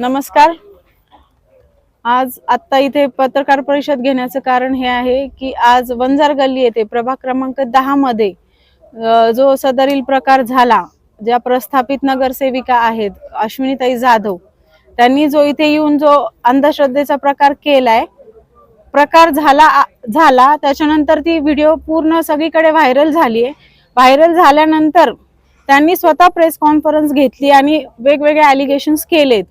नमस्कार. आज आत्ता इथे पत्रकार परिषद घेण्याचं कारण हे आहे की आज वंजार गल्ली येथे प्रभाग क्रमांक दहा मध्ये जो सदरील प्रकार झाला ज्या प्रस्थापित नगरसेविका आहेत अश्विनीताई जाधव त्यांनी जो इथे येऊन जो अंधश्रद्धेचा प्रकार केलाय प्रकार झाला झाला त्याच्यानंतर ती व्हिडिओ पूर्ण सगळीकडे व्हायरल झाली आहे व्हायरल झाल्यानंतर त्यांनी स्वतः प्रेस कॉन्फरन्स घेतली आणि वेगवेगळे अलिगेशन्स केलेत.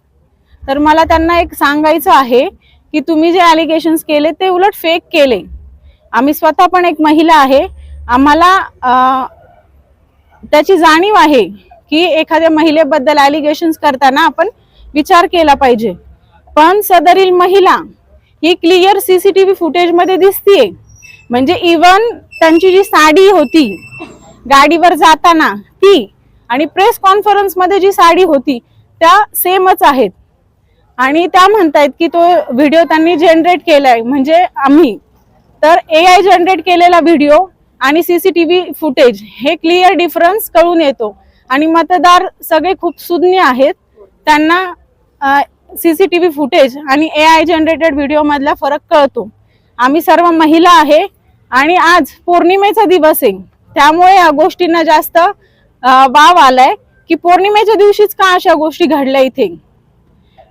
तर मला त्यांना एक सांगायचं आहे की तुम्ही जे ॲलिगेशन्स केले ते उलट फेक केले. आम्ही स्वतः पण एक महिला आहे. आम्हाला त्याची जाणीव आहे की एखाद्या महिलेबद्दल ॲलिगेशन्स करताना आपण विचार केला पाहिजे. पण सदरील महिला ही क्लिअर सीसीटीव्ही फुटेजमध्ये दिसतीये. म्हणजे इवन त्यांची जी साडी होती गाडीवर जाताना ती आणि प्रेस कॉन्फरन्समध्ये जी साडी होती त्या सेमच आहेत. आणि त्या म्हणतायत की तो व्हिडिओ त्यांनी जनरेट केलाय. म्हणजे आम्ही. तर ए आय जनरेट केलेला व्हिडिओ आणि सीसीटीव्ही फुटेज हे क्लिअर डिफरन्स कळून येतो. आणि मतदार सगळे खूप सुज्ञ आहेत. त्यांना सीसीटीव्ही फुटेज आणि ए आय जनरेटेड व्हिडिओ मधला फरक कळतो. आम्ही सर्व महिला आहे आणि आज पौर्णिमेचा दिवस आहे. त्यामुळे या गोष्टींना जास्त वाव आलाय की पौर्णिमेच्या दिवशीच का अशा गोष्टी घडल्या इथे?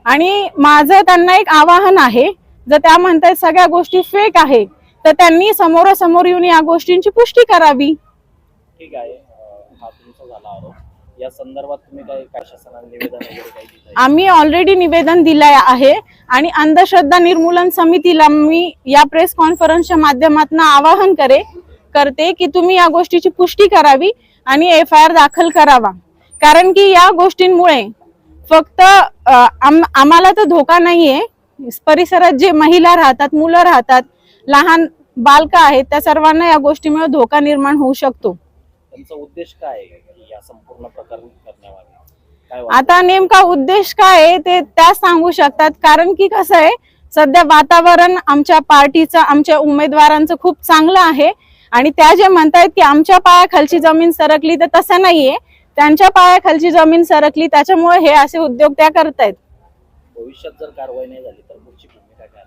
आणि माझं त्यांना एक आवाहन आहे जर त्या म्हणतायत सगळ्या गोष्टी फेक आहे तर त्यांनी समोरासमोर येऊन या गोष्टींची पुष्टी करावी. ठीक आहे. अं, हा तुमचा झाला आरोप. या संदर्भात तुम्ही काय काय शासनाला निवेदन वगैरे काही दिलं आम्ही ऑलरेडी निवेदन दिलंय आहे आणि अंधश्रद्धा निर्मूलन समितीला मी या प्रेस कॉन्फरन्सच्या माध्यमातून आवाहन करे करते की तुम्ही या गोष्टीची पुष्टी करावी आणि एफ आय आर दाखल करावा. कारण की या गोष्टींमुळे फक्त आम- आम्हाला तर धोका नाहीये. परिसरात जे महिला राहतात मुलं राहतात लहान बालक आहेत त्या सर्वांना या गोष्टीमुळे धोका निर्माण होऊ शकतो. त्यांचा उद्देश काय या संपूर्ण? आता नेमका उद्देश काय आहे ते त्या सांगू शकतात. कारण की कसं आहे सध्या वातावरण आमच्या पार्टीचं आमच्या उमेदवारांचं खूप चांगलं आहे. आणि त्या जे म्हणतायत की आमच्या पायाखालची जमीन सरकली तर तसं नाहीये. त्यांच्या पायाखालची जमीन सरकली त्याच्यामुळे हे असे उद्योग त्या करतायत. भविष्यात जर कारवाई नाही झाली तर पुढची भूमिका काय?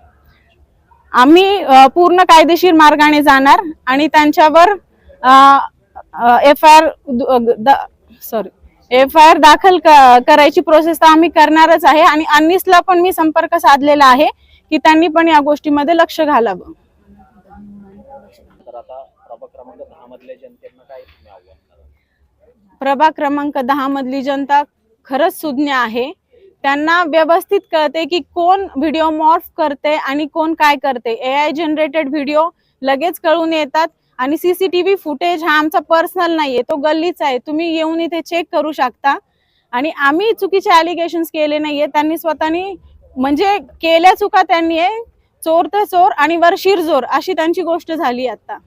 आम्ही पूर्ण कायदेशीर मार्गाने जाणार आणि त्यांच्यावर F I R sorry F I R दाखल करायची प्रोसेस तर आम्ही करणारच आहे आणि अन्निसला पण मी संपर्क साधलेला आहे की त्यांनी पण या गोष्टीमध्ये लक्ष घालावं. तर आता प्रभाग क्रमांक दहा मधल्या जनतेनं काय आव्हान प्रभाग क्रमांक दहा मधली जनता खरंच सुज्ञ आहे. त्यांना व्यवस्थित कळते की कोण व्हिडिओ मॉर्फ करते आणि कोण काय करते ए आय जनरेटेड व्हिडिओ लगेच कळून येतात आणि सीसीटीव्ही फुटेज हा आमचा पर्सनल नाहीये तो गल्लीचा आहे. तुम्ही येऊन इथे चेक करू शकता. आणि आम्ही चुकीचे अलिगेशन्स केले नाहीये. त्यांनी स्वतःनी म्हणजे केल्या चुका त्यांनी आहे. चोर तर चोर आणि वरशीर जोर अशी त्यांची गोष्ट झाली आता.